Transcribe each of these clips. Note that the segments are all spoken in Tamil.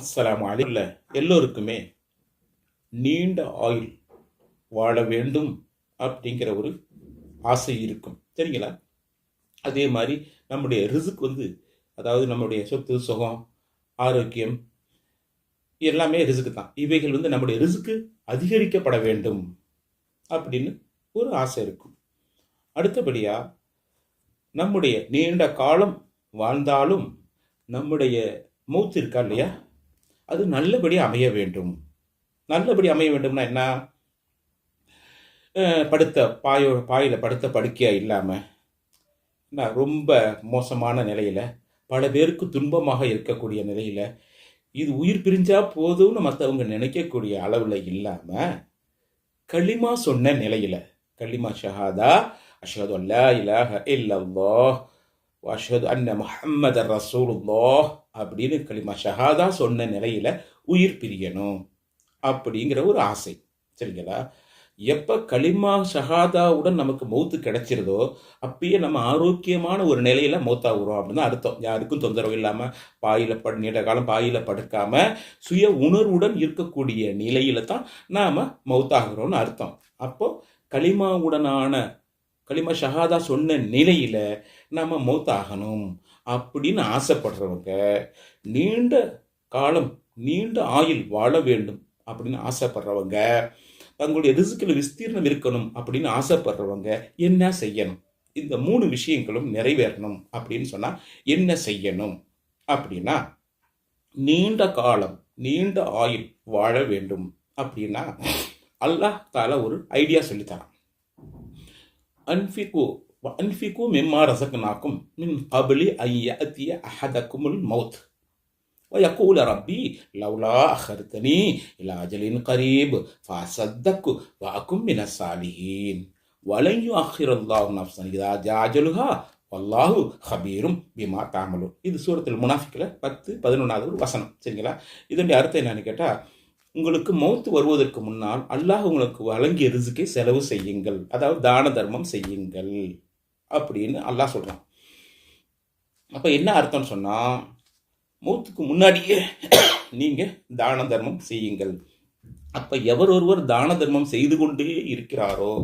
அஸ்லாம் அலைல எல்லோருக்குமே நீண்ட ஆயுள் வாழ வேண்டும் அப்படிங்கிற ஒரு ஆசை இருக்கும். சரிங்களா? அதே மாதிரி நம்முடைய ரிசுக் வந்து அதாவது நம்முடைய சொத்து சுகம் ஆரோக்கியம் எல்லாமே ரிசுக்கு தான். இவைகள் வந்து நம்முடைய ரிசுக்கு அதிகரிக்கப்பட வேண்டும் அப்படின்னு ஒரு ஆசை இருக்கும். அடுத்தபடியாக நம்முடைய நீண்ட காலம் வாழ்ந்தாலும் நம்முடைய மூச்சு இருக்கா இல்லையா? அது நல்லபடி அமைய வேண்டும். நல்லபடி அமைய வேண்டும்னா என்ன? படுத்த பாயோ பாயில் படுத்த படுக்கையாக இல்லாமல் நான் ரொம்ப மோசமான நிலையில் பல பேருக்கு துன்பமாக இருக்கக்கூடிய நிலையில் இது உயிர் பிரிஞ்சா போதும்னு மற்றவங்க நினைக்கக்கூடிய அளவில் இல்லாமல் களிமா சொன்ன நிலையில் களிமா ஷஹாதா அஷ்ஹது அல்லா இலாஹ இல்லல்லாஹ் வஷது அன்ன முஹம்மது ரசூலுல்லாஹ் அப்படின்னு களிமா ஷஹாதா சொன்ன நிலையில் உயிர் பிரியணும் அப்படிங்கிற ஒரு ஆசை சரிங்களா எப்போ களிமா ஷஹாதாவுடன் நமக்கு மௌத்து கிடைச்சிருதோ அப்பயே நம்ம ஆரோக்கியமான ஒரு நிலையில் மௌத்தாகுறோம் அப்படின்னு அர்த்தம். யாருக்கும் தொந்தரவு இல்லாமல் பாயில படு நீண்ட காலம் பாயில படுக்காமல் சுய உணர்வுடன் இருக்கக்கூடிய நிலையில தான் நாம் மௌத்தாகிறோம்னு அர்த்தம். அப்போது களிமாவுடனான களிமா ஷஹாதா சொன்ன நிலையில் நம்ம மௌத்தாகணும் அப்படின்னு ஆசைப்படுறவங்க நீண்ட காலம் நீண்ட ஆயுள் வாழ வேண்டும் அப்படின்னு ஆசைப்படுறவங்க தங்களுடைய ரிசுக்கில் விஸ்தீர்ணம் இருக்கணும் அப்படின்னு ஆசைப்படுறவங்க என்ன செய்யணும்? இந்த மூணு விஷயங்களும் நிறைவேறணும் அப்படின்னு சொன்னால் என்ன செய்யணும்? அப்படின்னா நீண்ட காலம் நீண்ட ஆயுள் வாழ வேண்டும் அப்படின்னா அல்லாஹ் தால ஒரு ஐடியா சொல்லித்தரான் அன்ஃபிகோ அன்ஃபிகு மிம்மா ரசக்னாக்கும் மின் கபலி ஐயத்திய அஹதக்குமுல் மௌத் ويقول ربي لولا أخرتني إلى أجل قريب فأصدق وأكن من الصالحين ولن يؤخر الله نفسا إذا جاء أجلها வல்லாஹு ஹபீரும் பிமா தாமலும் இது சூரத்தில் முனாஃபிக்கில் பத்து பதினொன்றாவது ஒரு வசனம் சரிங்களா இதனுடைய அர்த்தம் என்னன்னு கேட்டால் உங்களுக்கு மௌத்து வருவதற்கு முன்னால் அல்லாஹ் உங்களுக்கு வழங்கிய ரிசுக்கை செலவு செய்யுங்கள் அதாவது தான தர்மம் செய்யுங்கள் அப்படின்னு அல்லாஹ் சொல்கிறான் அப்போ என்ன அர்த்தம்னு சொன்னால் மௌத்துக்கு முன்னாடியே நீங்கள் தான தர்மம் செய்யுங்கள். அப்போ எவர் ஒருவர் தான தர்மம் செய்து கொண்டே இருக்கிறாரோ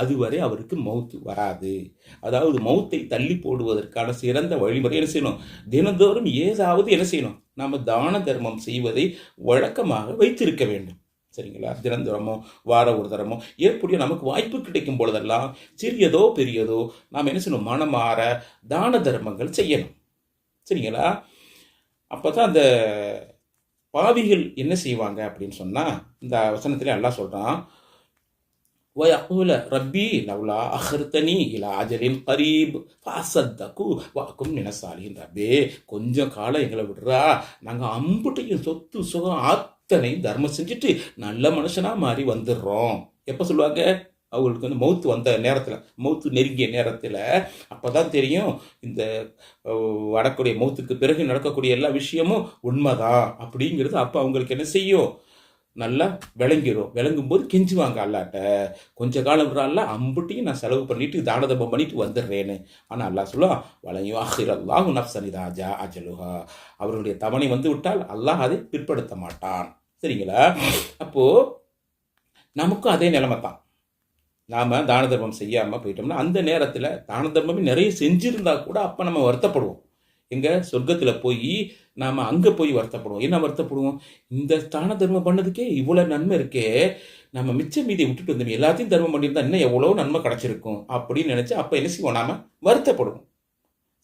அதுவரை அவருக்கு மௌத்து வராது. அதாவது மௌத்தை தள்ளி போடுவதற்கான சிறந்த வழிமுறை என்ன செய்யணும்? தினந்தோறும் ஏதாவது என்ன செய்யணும்? நம்ம தான தர்மம் செய்வதை வழக்கமாக வைத்திருக்க வேண்டும். சரிங்களா? தினந்தரமோ வார ஒரு தரமோ எப்படியோ நமக்கு வாய்ப்பு கிடைக்கும் பொழுதெல்லாம் சிறியதோ பெரியதோ நாம் என்ன செய்யணும்? மனமாற தான தர்மங்கள் செய்யணும். சரிங்களா? அப்போ தான் அந்த பாவிகள் என்ன செய்வாங்க அப்படின்னு சொன்னால் இந்த வசனத்திலே எல்லாம் சொல்கிறான் ஒய் அகுல ரப்பி லவ்லா அஹர்தனி இலா அஜலின் கரீப் ஃபாசத்தகு வாக்கும் நினசாலின் ரப்பே கொஞ்சம் காலம் எங்களை விடுறா. நாங்கள் அம்புட்டையும் சொத்து சுகம் ஆத் அத்தனையும் தர்மம் செஞ்சுட்டு நல்ல மனுஷனாக மாறி வந்துடுறோம். எப்போ சொல்லுவாங்க? அவங்களுக்கு வந்து மவுத்து வந்த நேரத்தில் மௌத்து நெருங்கிய நேரத்தில். அப்போ தான் தெரியும் இந்த வடக்கூடிய வரக்கூடிய மௌத்துக்கு பிறகு நடக்கக்கூடிய எல்லா விஷயமும் உண்மைதான் அப்படிங்கிறது அப்போ அவங்களுக்கு என்ன செய்யும்? நல்லா விளங்கிரும். விளங்கும் போது கெஞ்சுவாங்க அல்லாட்ட. கொஞ்ச காலம் விடுறான்ல அம்புட்டியும் நான் செலவு பண்ணிட்டு தான தபம் பண்ணிட்டு வந்துடுறேன்னு. ஆனால் அல்லாஹ் சொல்லுவான் வளையும் அல்லாஹு நப்சனிதாஜா அஜலுஹா. அவருடைய தவணை வந்து விட்டால் அல்லாஹ் அதை பிற்படுத்த மாட்டான். சரிங்களா? அப்போது நமக்கும் அதே நிலைமை தான் நாம் தான தர்மம் செய்யாமல் போயிட்டோம்னா அந்த நேரத்தில் தான தர்மமே நிறைய செஞ்சுருந்தா கூட அப்போ நம்ம வருத்தப்படுவோம். எங்கள் சொர்க்கத்தில் போய் நாம் அங்கே போய் வருத்தப்படுவோம். என்ன வருத்தப்படுவோம்? இந்த தான தர்மம் பண்ணதுக்கே இவ்வளோ நன்மை இருக்கே. நம்ம மிச்ச மீதியை விட்டுட்டு வந்தோம் எல்லாத்தையும் தர்மம் பண்ணியிருந்தா இன்னும் எவ்வளோ நன்மை கிடச்சிருக்கும் அப்படின்னு நினச்சி அப்போ என்ன செய்வோம்? நாம வருத்தப்படுவோம்.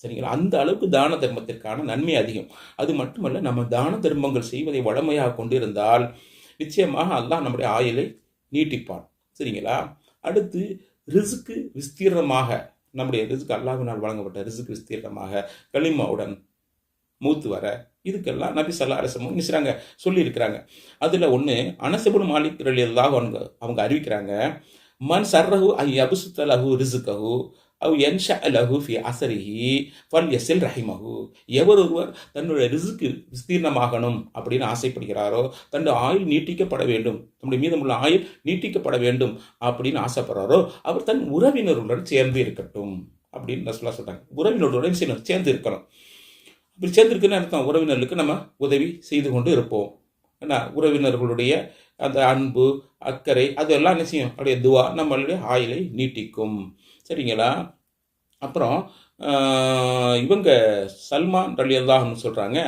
சரிங்களா? அந்த அளவுக்கு தான தர்மத்திற்கான நன்மை அதிகம். அது மட்டுமல்ல நம்ம தான தர்மங்கள் செய்வதை வளமையாக கொண்டிருந்தால் நிச்சயமாக அல்லாஹ் நம்முடைய ஆயுளை நீட்டிப்பான். சரிங்களா? அடுத்து ரிசுக்கு விஸ்தீர்ணமாக நம்முடைய ரிசுக்கு அல்லாஹ்வினால் வழங்கப்பட்ட ரிசுக்கு விஸ்தீர்ணமாக களிமாவுடன் மூத்து வர இதுக்கெல்லாம் நபி சல்லா அரசமும் என்ன சொல்லியிருக்கிறாங்க. அதில் ஒன்று அனசபுன் மாலிக் தான் அவங்க அவங்க அறிவிக்கிறாங்க மன் சர்ரஹு ஐ அபுசுத்தலஹு ரிசுக்கஹு அவ் என்ஷ லஹு ஃபி அசரிஹி ஃபல் எஸ்எல் ரஹிமஹு எவர் ஒருவர் தன்னுடைய ரிசுக்கு விஸ்தீர்ணமாகணும் அப்படின்னு ஆசைப்படுகிறாரோ தன்னுடைய ஆயுள் நீட்டிக்கப்பட வேண்டும் தன்னுடைய மீதமுள்ள ஆயுள் நீட்டிக்கப்பட வேண்டும் அப்படின்னு ஆசைப்படுறாரோ அவர் தன் உறவினருடன் சேர்ந்து இருக்கட்டும் அப்படின்னு ரசூலா சொல்கிறாங்க உறவினருடன் சேர்ந்து சேர்ந்து இருக்கணும். அப்படி சேர்ந்துருக்குன்னு அர்த்தம்? உறவினர்களுக்கு நம்ம உதவி செய்து கொண்டு இருப்போம். என்ன உறவினர்களுடைய அந்த அன்பு அக்கறை அதெல்லாம் என்ன செய்யும்? அப்படியே துவா நம்மளுடைய ஆயுளை நீட்டிக்கும். சரிங்களா? அப்புறம் இவங்க சல்மான் ரலி அல்லாஹ்னு சொல்கிறாங்க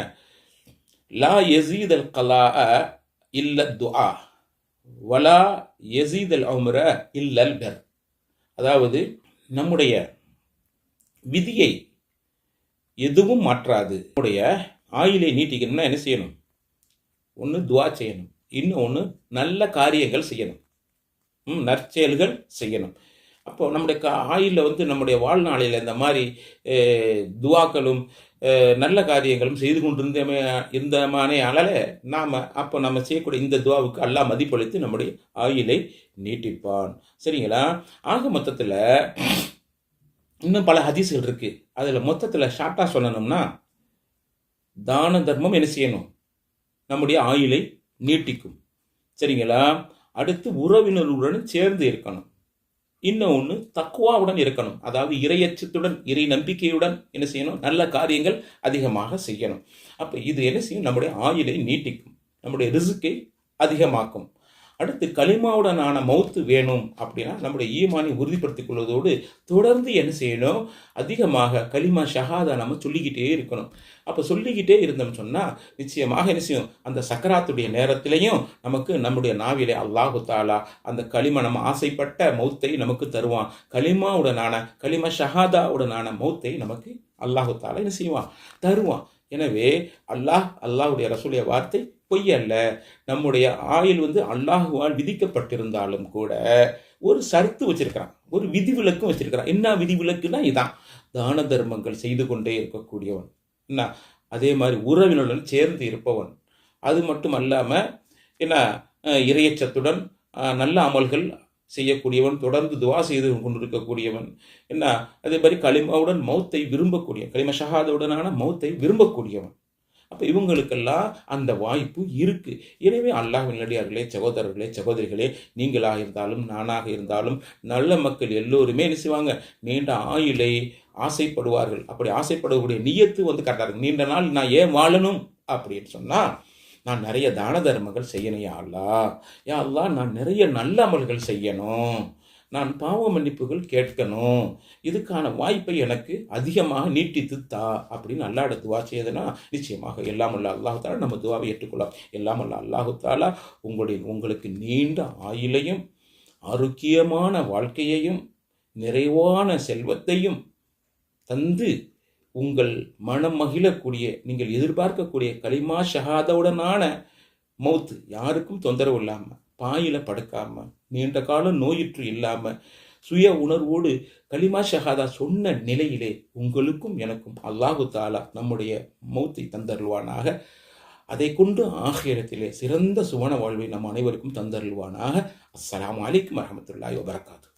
லா எசீதல் அல் கலா இல்ல துஆ வலா எசீதல் அல் உம்ர இல்லல் பெர். அதாவது நம்முடைய விதியை எதுவும் மாற்றாது. நம்முடைய ஆயுளை நீட்டிக்கணும்னா என்ன செய்யணும்? ஒன்று துவா செய்யணும். இன்னும் ஒன்று நல்ல காரியங்கள் செய்யணும். நற்செயல்கள் செய்யணும். அப்போ நம்முடைய க ஆயுளில் வந்து நம்முடைய வாழ்நாளில் இந்த மாதிரி துவாக்களும் நல்ல காரியங்களும் செய்து கொண்டிருந்தமே இருந்தமானே அழல நாம் அப்போ நம்ம செய்யக்கூடிய இந்த துவாவுக்கு எல்லாம் மதிப்பளித்து நம்முடைய ஆயிலை நீட்டிப்பான். சரிங்களா? ஆக மொத்தத்தில் இன்னும் பல ஹதீஸ்கள் இருக்குது அதில் மொத்தத்தில் ஷார்ட்டாக சொல்லணும்னா தான தர்மம் என்ன செய்யணும்? நம்முடைய ஆயுளை நீட்டிக்கும். சரிங்களா? அடுத்து உறவினர்களுடன் சேர்ந்து இருக்கணும். இன்னும் ஒன்று தக்குவாவுடன் இருக்கணும். அதாவது இறையச்சத்துடன் இறை நம்பிக்கையுடன் என்ன செய்யணும்? நல்ல காரியங்கள் அதிகமாக செய்யணும். அப்போ இது என்ன செய்யும்? நம்முடைய ஆயுளை நீட்டிக்கும். நம்முடைய ரிசுக்கை அதிகமாக்கும். அடுத்து களிமாவுடனான மௌத்து வேணும் அப்படின்னா நம்முடைய ஈமானை உறுதிப்படுத்திக் கொள்வதோடு தொடர்ந்து என்ன செய்யணும்? அதிகமாக களிமா ஷஹாதா நம்ம சொல்லிக்கிட்டே இருக்கணும். அப்போ சொல்லிக்கிட்டே இருந்தோம்னு சொன்னால் நிச்சயமாக என்ன செய்யும்? அந்த சக்கராத்துடைய நேரத்திலையும் நமக்கு நம்முடைய நாவிலே அல்லாஹு தாலா அந்த களிமா நம்ம ஆசைப்பட்ட மௌத்தை நமக்கு தருவான். களிமாவுடனான களிமா ஷஹாதாவுடனான மௌத்தை நமக்கு அல்லாஹு தாலா என்ன செய்வான்? தருவான். எனவே அல்லாஹ் அல்லாஹுடைய ரசூலிய வார்த்தை பொய் அல்ல. நம்முடைய ஆயுள் வந்து அல்லாஹுவால் விதிக்கப்பட்டிருந்தாலும் கூட ஒரு சருத்து வச்சிருக்கிறான் ஒரு விதிவிலக்கும் வச்சிருக்கிறான். என்ன விதிவிலக்குன்னா இதான். தான தர்மங்கள் செய்து கொண்டே இருக்கக்கூடியவன். என்ன? அதே மாதிரி உறவினருடன் சேர்ந்து இருப்பவன். அது மட்டும் அல்லாமல் என்ன இறையச்சத்துடன் நல்ல அமல்கள் செய்யக்கூடியவன் தொடர்ந்து துவா செய்து கொண்டிருக்கக்கூடியவன். என்ன? அதே மாதிரி களிமாவுடன் மௌத்தை விரும்பக்கூடிய களிம ஷஹாதுடனான மௌத்தை விரும்பக்கூடியவன். அப்போ இவங்களுக்கெல்லாம் அந்த வாய்ப்பு இருக்குது எனவே அல்லாஹ் நல்லடியார்களே சகோதரர்களே சகோதரிகளே நீங்களாக இருந்தாலும் நானாக இருந்தாலும் நல்ல மக்கள் எல்லோருமே என்ன செய்வாங்க? நீண்ட ஆயுளை ஆசைப்படுவார்கள். அப்படி ஆசைப்படக்கூடிய நியத்து வந்து கரெக்டாக இருக்கு நீண்ட நாள் நான் ஏன் வாழணும்? அப்படின்னு சொன்னால் நான் நிறைய தான தர்மங்கள் செய்யணும் யா அல்லா யா அல்லா நான் நிறைய நல்ல அமல்கள் செய்யணும். நான் பாவ மன்னிப்புகள் கேட்கணும். இதுக்கான வாய்ப்பை எனக்கு அதிகமாக நீட்டித்து தா அப்படின்னு அல்லாட துவா செய்தனா நிச்சயமாக எல்லாம் அல்ல அல்லாஹாலா நம்ம துவாவை ஏற்றுக்கொள்ளலாம். எல்லாம் அல்ல அல்லாஹுத்தாலா உங்களுடைய உங்களுக்கு நீண்ட ஆயுளையும் ஆரோக்கியமான வாழ்க்கையையும் நிறைவான செல்வத்தையும் தந்து உங்கள் மனம் மகிழக்கூடிய நீங்கள் எதிர்பார்க்கக்கூடிய களிமா ஷஹாதவுடனான மௌத்து யாருக்கும் தொந்தரவு இல்லாமல் பாயில படுக்காமல் நீண்ட காலம் நோயுற்று இல்லாம சுய உணர்வோடு கலிமா ஷஹாதா சொன்ன நிலையிலே உங்களுக்கும் எனக்கும் அல்லாஹு தாலா நம்முடைய மௌத்தை தந்தருள்வானாக. அதை கொண்டு ஆகியரத்திலே சிறந்த சுவன வாழ்வை நம் அனைவருக்கும் தந்தருள்வானாக. அஸ்லாம் அலிக் மரமத்துல்லாய் வபரகாத்து.